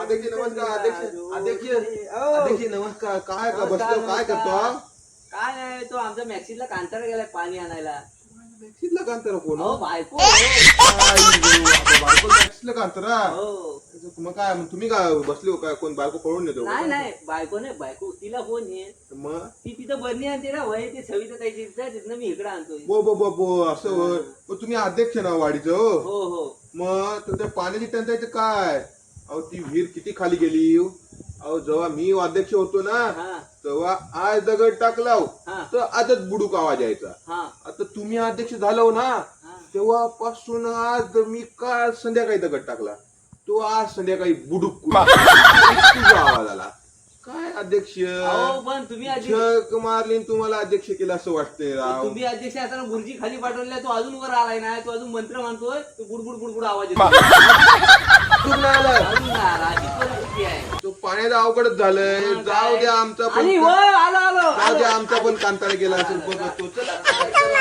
अध्यक्ष नमस्कार अध्यक्ष अध्यक्ष. अध्यक्ष नमस्कार काय का बसलो काय करतो. काय नाही तो आमच्या मॅक्सीला कांतारा गेलाय पाणी आणायला. मॅक्सिसला कांतर कोण? हो बायको. बायको मॅक्सिसला कांतरा? हो. मग काय मग तुम्ही काय बसले हो काय? कोण बायको पळून नेतो नाही नाही बायको नाही बायको तिला फोन ये मग? ती तिथं बरणी आणते ना वय ते सविता ताईची तिथं तिथनं मी इकडे आणतोय. बो बो बो बो असं होय. मग तुम्ही अध्यक्ष ना वाडीचं हो? हो हो. मग तर त्या पाण्याची टंचाईचं काय? अहो ती विहीर किती खाली गेली? अहो जेव्हा मी अध्यक्ष होतो ना हा. तेव्हा आज दगड टाकलाव हा. तर आजच बुडूक आवाज यायचा. हा. आता तुम्ही अध्यक्ष झालो ना हा. तेव्हापासून आज मी काल संध्याकाळी दगड टाकला. तो आज संध्याकाळी बुडूक तुझा आवाज आला. काय अध्यक्ष? अहो पण तुम्ही अध्यक्ष जग मारली आणि तुम्हाला अध्यक्ष केलं असं वाटतंय राव. तुम्ही अध्यक्ष असताना गुरुजी खाली पाठवल्या तो अजून वर आलाय ना तो अजून मंत्र मानतोय तो बुडबुड बुडबुड आवाज येतो कुठं नाही आला? अजून नाही आला. अशी परिस्थिती आहे तो पाण्याचं अवघडच झालंय जाऊ? द्या आमचा पण आणि आलो आलो जाऊ द्या आमचा पण कांतारा गेला असेल बघतो चला.